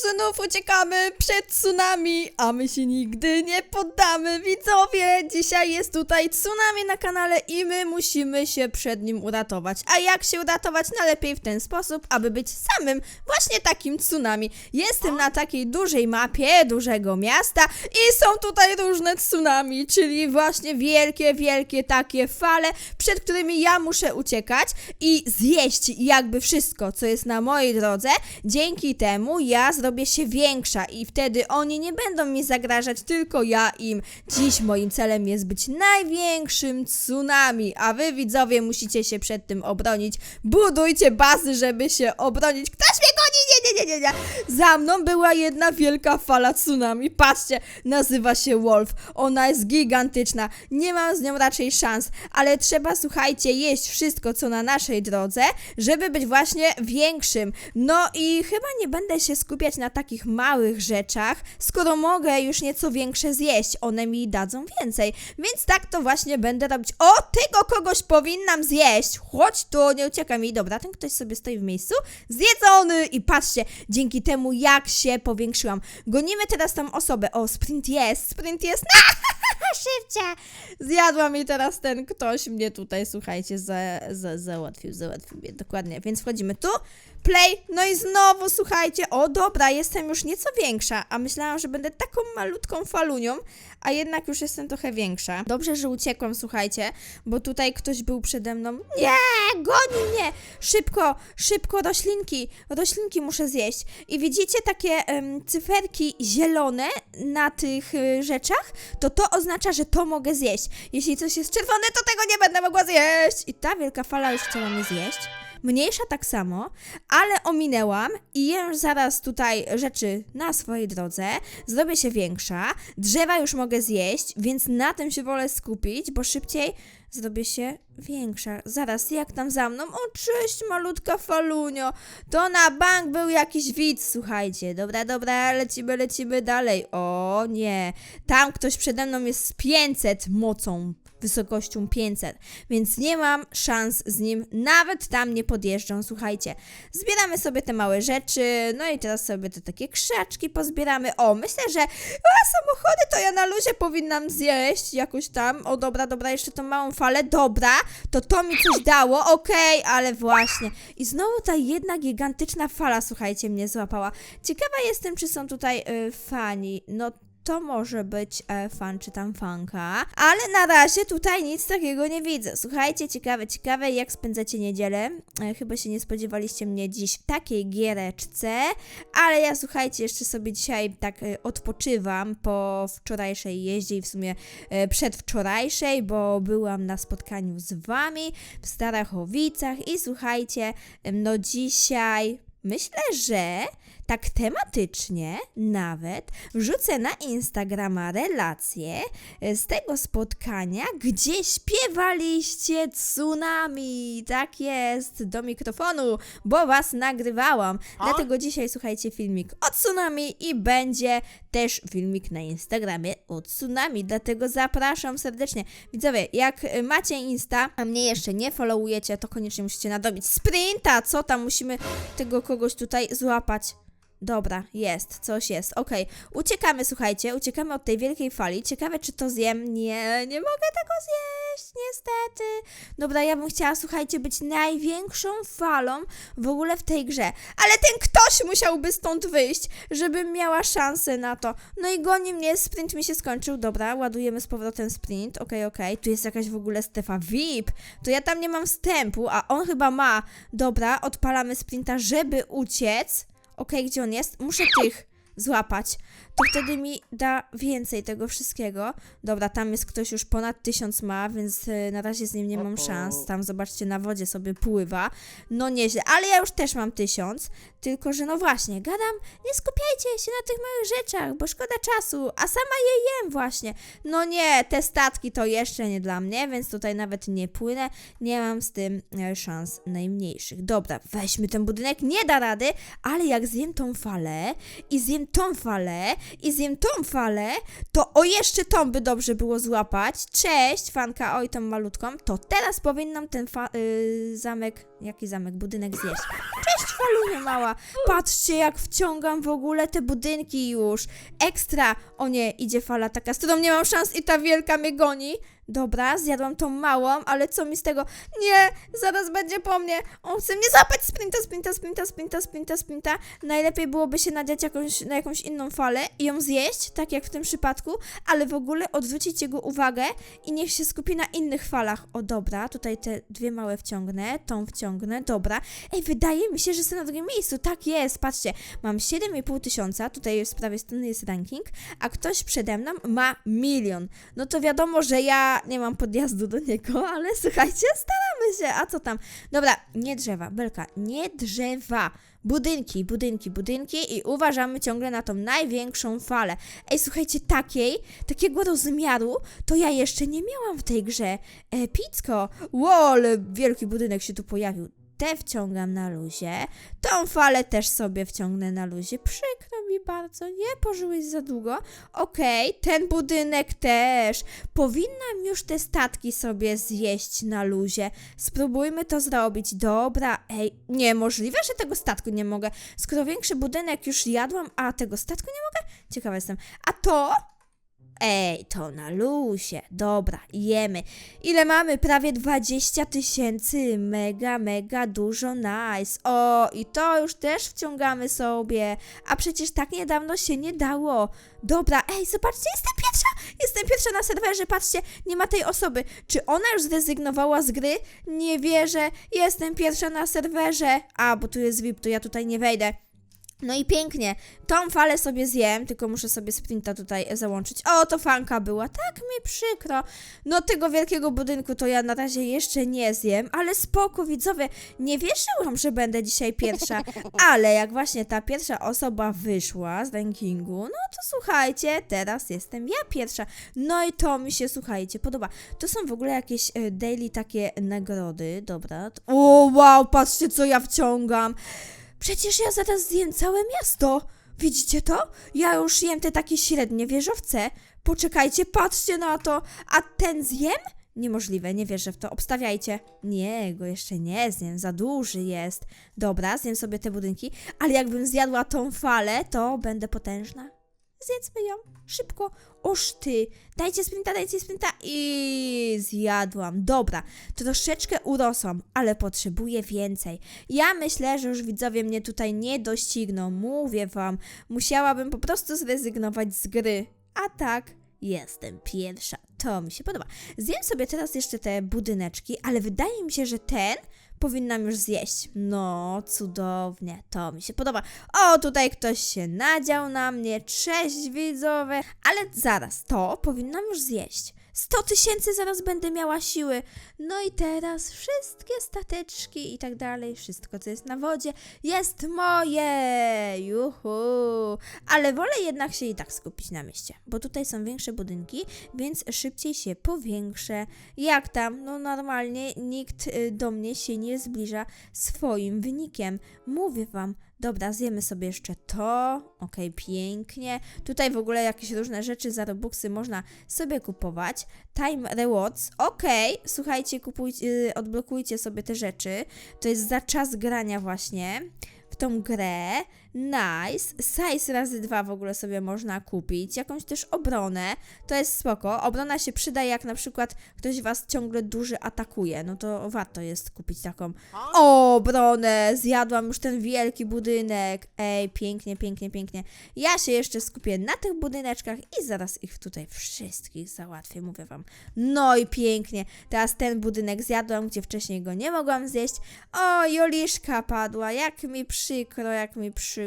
Znów uciekamy przed tsunami, a my się nigdy nie poddamy. Widzowie, dzisiaj jest tutaj tsunami na kanale i my musimy się przed nim uratować. A jak się uratować? Najlepiej w ten sposób, aby być samym właśnie takim tsunami. Jestem na takiej dużej mapie dużego miasta i są tutaj różne tsunami, czyli właśnie wielkie, wielkie takie fale, przed którymi ja muszę uciekać i zjeść jakby wszystko, co jest na mojej drodze. Dzięki temu ja zrobię się większa i wtedy oni nie będą mi zagrażać, tylko ja im. Dziś moim celem jest być największym tsunami, a wy widzowie musicie się przed tym obronić. Budujcie bazy, żeby się obronić. Nie, nie, nie. Za mną była jedna wielka fala tsunami. Patrzcie, nazywa się Wolf. Ona jest gigantyczna. Nie mam z nią raczej szans, ale trzeba, słuchajcie, jeść wszystko, co na naszej drodze, żeby być właśnie większym. No i chyba nie będę się skupiać na takich małych rzeczach, skoro mogę już nieco większe zjeść. One mi dadzą więcej. Więc tak to właśnie będę robić. O, tego kogoś powinnam zjeść. Chodź tu, nie uciekaj mi. Dobra, ten ktoś sobie stoi w miejscu. Zjedzony! I patrzcie, dzięki temu jak się powiększyłam. Gonimy teraz tą osobę. O, sprint jest, sprint jest. Szybcie! Zjadła mi teraz ten ktoś mnie tutaj, słuchajcie, za, za, załatwił, załatwił mnie, dokładnie. Więc wchodzimy tu, play, no i znowu, słuchajcie, o dobra, jestem już nieco większa, a myślałam, że będę taką malutką falunią, a jednak już jestem trochę większa. Dobrze, że uciekłam, słuchajcie, bo tutaj ktoś był przede mną. Nie, goni mnie! Szybko, szybko, roślinki, roślinki muszę zjeść. I widzicie takie em, cyferki zielone na tych y, rzeczach? To to oznacza, że to mogę zjeść. Jeśli coś jest czerwone, to tego nie będę mogła zjeść. I ta wielka fala już chciała mnie zjeść. Mniejsza tak samo, ale ominęłam i jem zaraz tutaj rzeczy na swojej drodze. Zrobię się większa. Drzewa już mogę zjeść, więc na tym się wolę skupić, bo szybciej zrobię się większa. Zaraz, jak tam za mną? O, cześć, malutka falunio. To na bank był jakiś widz, słuchajcie. Dobra, dobra, lecimy, lecimy dalej. O, nie. Tam ktoś przede mną jest z 500 mocą wysokością 500, więc nie mam szans z nim, nawet tam nie podjeżdżą, słuchajcie. Zbieramy sobie te małe rzeczy, no i teraz sobie te takie krzaczki pozbieramy. O, myślę, że a, samochody to ja na luzie powinnam zjeść jakoś tam. O, dobra, dobra, jeszcze tą małą falę, dobra, to to mi coś dało, okej, ale właśnie. I znowu ta jedna gigantyczna fala, słuchajcie, mnie złapała. Ciekawa jestem, czy są tutaj y, fani. No to może być e, fan czy tam fanka, ale na razie tutaj nic takiego nie widzę. Słuchajcie, ciekawe, ciekawe, jak spędzacie niedzielę. E, chyba się nie spodziewaliście mnie dziś w takiej giereczce, ale ja słuchajcie, jeszcze sobie dzisiaj tak e, odpoczywam po wczorajszej jeździe i w sumie e, przedwczorajszej, bo byłam na spotkaniu z wami w Starachowicach i słuchajcie, no dzisiaj myślę, że tak tematycznie nawet wrzucę na Instagrama relację e, z tego spotkania, gdzie śpiewaliście tsunami. Tak jest, do mikrofonu, bo was nagrywałam. Dlatego dzisiaj słuchajcie filmik o tsunami i będzie też filmik na Instagramie o tsunami. Dlatego zapraszam serdecznie. Widzowie, jak macie Insta, a mnie jeszcze nie followujecie, to koniecznie musicie nadrobić sprinta. Co tam musimy tego kogoś tutaj złapać? Dobra, jest, coś jest. Okej, uciekamy, słuchajcie, uciekamy od tej wielkiej fali. Ciekawe, czy to zjem. Nie, nie mogę tego zjeść, niestety. Dobra, ja bym chciała, słuchajcie, być największą falą w ogóle w tej grze. Ale ten ktoś musiałby stąd wyjść, żebym miała szansę na to. No i goni mnie, sprint mi się skończył. Dobra, ładujemy z powrotem sprint. Okej, okej. Tu jest jakaś w ogóle strefa VIP. To ja tam nie mam wstępu, a on chyba ma. Dobra, odpalamy sprinta, żeby uciec. Okej, gdzie on jest? Muszę tych złapać. To wtedy mi da więcej tego wszystkiego. Dobra, tam jest ktoś już ponad tysiąc ma, więc e, na razie z nim nie mam szans. Tam zobaczcie, na wodzie sobie pływa. No nieźle, ale ja już też mam tysiąc. Tylko, że no właśnie, gadam, nie skupiajcie się na tych małych rzeczach, bo szkoda czasu, a sama je jem właśnie. No nie, te statki to jeszcze nie dla mnie, więc tutaj nawet nie płynę. Nie mam z tym e, szans najmniejszych. Dobra, weźmy ten budynek, nie da rady, ale jak zjem tą falę i zjem tą falę i zjem tą falę, to o jeszcze tą by dobrze było złapać. Cześć, fanka, oj tą malutką. To teraz powinnam ten y, zamek Jaki zamek? Budynek zjeść. Cześć, Falunia mała. Patrzcie, jak wciągam w ogóle te budynki już. Ekstra. O nie, idzie fala taka, z którą nie mam szans i ta wielka mnie goni. Dobra, zjadłam tą małą, ale co mi z tego? Nie, zaraz będzie po mnie. On chce mnie złapać. Sprinta, sprinta, sprinta, sprinta, sprinta, sprinta. Najlepiej byłoby się nadziać jakąś, na jakąś inną falę i ją zjeść, tak jak w tym przypadku, ale w ogóle odwrócić jego uwagę i niech się skupi na innych falach. O dobra, tutaj te dwie małe wciągnę, tą wciągnę, dobra. Ej, wydaje mi się, że jestem na drugim miejscu. Tak jest, patrzcie, mam 7,5 tysiąca, tutaj z prawej strony jest ranking, a ktoś przede mną ma milion. No to wiadomo, że ja nie mam podjazdu do niego, ale słuchajcie, staramy się. A co tam? Dobra, nie drzewa, Belka, nie drzewa. Budynki, budynki, budynki i uważamy ciągle na tą największą falę. Ej, słuchajcie, takiej, takiego rozmiaru to ja jeszcze nie miałam w tej grze. Epicko! Wow, ale wielki budynek się tu pojawił. Te wciągam na luzie. Tą falę też sobie wciągnę na luzie. Przykro mi bardzo, nie pożyłeś za długo. Okej, ten budynek też. Powinnam już te statki sobie zjeść na luzie. Spróbujmy to zrobić. Dobra, ej, niemożliwe, że tego statku nie mogę. Skoro większy budynek już jadłam, a tego statku nie mogę? Ciekawa jestem. A to? Ej, to na luzie. Dobra, jemy. Ile mamy? Prawie 20 tysięcy. Mega, mega dużo. Nice. O, i to już też wciągamy sobie. A przecież tak niedawno się nie dało. Dobra, ej, zobaczcie, jestem pierwsza. Jestem pierwsza na serwerze. Patrzcie, nie ma tej osoby. Czy ona już zrezygnowała z gry? Nie wierzę. Jestem pierwsza na serwerze. A, bo tu jest VIP, to ja tutaj nie wejdę. No i pięknie. Tą falę sobie zjem, tylko muszę sobie sprinta tutaj załączyć. O, to fanka była. Tak mi przykro. No tego wielkiego budynku to ja na razie jeszcze nie zjem, ale spoko, widzowie. Nie wierzyłam, że będę dzisiaj pierwsza, ale jak właśnie ta pierwsza osoba wyszła z rankingu, no to słuchajcie, teraz jestem ja pierwsza. No i to mi się, słuchajcie, podoba. To są w ogóle jakieś e, daily takie nagrody, dobra. O, wow, patrzcie co ja wciągam. Przecież ja zaraz zjem całe miasto. Widzicie to? Ja już jem te takie średnie wieżowce. Poczekajcie, patrzcie na to. A ten zjem? Niemożliwe, nie wierzę w to. Obstawiajcie. Nie, go jeszcze nie zjem, za duży jest. Dobra, zjem sobie te budynki, ale jakbym zjadła tą falę, to będę potężna. Zjedzmy ją. Szybko. Oż ty. Dajcie sprinta, dajcie sprinta. I zjadłam. Dobra. Troszeczkę urosłam, ale potrzebuję więcej. Ja myślę, że już widzowie mnie tutaj nie dościgną. Mówię wam. Musiałabym po prostu zrezygnować z gry. A tak, jestem pierwsza. To mi się podoba. Zjem sobie teraz jeszcze te budyneczki, ale wydaje mi się, że ten powinnam już zjeść. No, cudownie, to mi się podoba. O, tutaj ktoś się nadział na mnie, cześć widzowie. Ale zaraz, to powinnam już zjeść. 100 tysięcy zaraz będę miała siły. No i teraz wszystkie stateczki i tak dalej, wszystko co jest na wodzie jest moje. Juhu. Ale wolę jednak się i tak skupić na mieście, bo tutaj są większe budynki, więc szybciej się powiększę. Jak tam? No normalnie nikt y, do mnie się nie zbliża swoim wynikiem. Mówię wam, Dobra, zjemy sobie jeszcze to. Okej, pięknie. Tutaj w ogóle jakieś różne rzeczy za Robuxy można sobie kupować. Time rewards. Okej, słuchajcie, kupujcie, yy, odblokujcie sobie te rzeczy. To jest za czas grania właśnie w tą grę. Nice. Size razy dwa w ogóle sobie można kupić. Jakąś też obronę. To jest spoko. Obrona się przyda, jak na przykład ktoś was ciągle duży atakuje. No to warto jest kupić taką obronę. Zjadłam już ten wielki budynek. Ej, pięknie, pięknie, pięknie. Ja się jeszcze skupię na tych budyneczkach i zaraz ich tutaj wszystkich załatwię, mówię wam. No i pięknie. Teraz ten budynek zjadłam, gdzie wcześniej go nie mogłam zjeść. O, Joliszka padła. Jak mi przykro, jak mi przykro.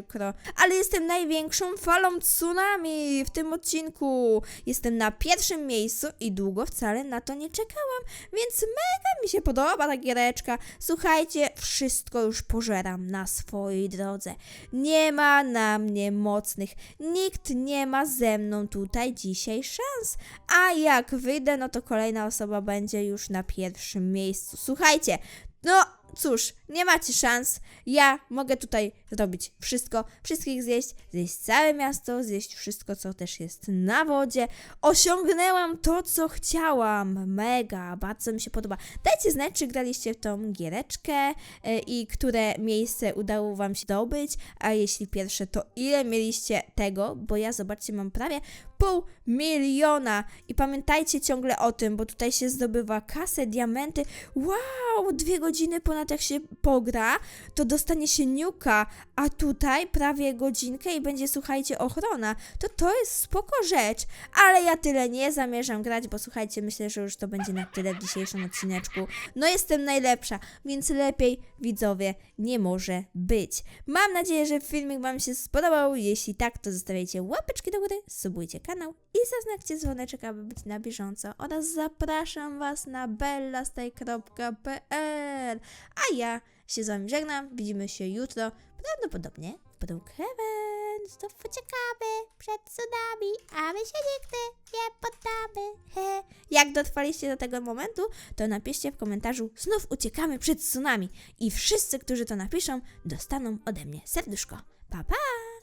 Ale jestem największą falą tsunami w tym odcinku. Jestem na pierwszym miejscu i długo wcale na to nie czekałam, więc mega mi się podoba ta giereczka. Słuchajcie, wszystko już pożeram na swojej drodze. Nie ma na mnie mocnych. Nikt nie ma ze mną tutaj dzisiaj szans. A jak wyjdę, no to kolejna osoba będzie już na pierwszym miejscu. Słuchajcie, no cóż, nie macie szans. Ja mogę tutaj zrobić wszystko, wszystkich zjeść, zjeść całe miasto, zjeść wszystko, co też jest na wodzie. Osiągnęłam to, co chciałam. Mega, bardzo mi się podoba. Dajcie znać, czy graliście w tą giereczkę e, i które miejsce udało Wam się zdobyć, a jeśli pierwsze, to ile mieliście tego, bo ja, zobaczcie, mam prawie pół miliona i pamiętajcie ciągle o tym, bo tutaj się zdobywa kasę, diamenty. Wow, dwie godziny ponad jak się pogra, to dostanie się niuka, a tutaj prawie godzinkę i będzie, słuchajcie, ochrona. To to jest spoko rzecz, ale ja tyle nie zamierzam grać, bo słuchajcie, myślę, że już to będzie na tyle w dzisiejszym odcineczku. No jestem najlepsza, więc lepiej widzowie nie może być. Mam nadzieję, że filmik Wam się spodobał. Jeśli tak, to zostawiajcie łapeczki do góry, subujcie kanał i zaznaccie dzwoneczek, aby być na bieżąco. Oraz zapraszam Was na bellastaj.pl A ja się z Wami żegnam. Widzimy się jutro, prawdopodobnie w Brookhaven. Znów uciekamy przed tsunami, a my się nigdy nie poddamy. He. Jak dotrwaliście do tego momentu, to napiszcie w komentarzu znów uciekamy przed tsunami i wszyscy, którzy to napiszą, dostaną ode mnie serduszko. Pa, pa!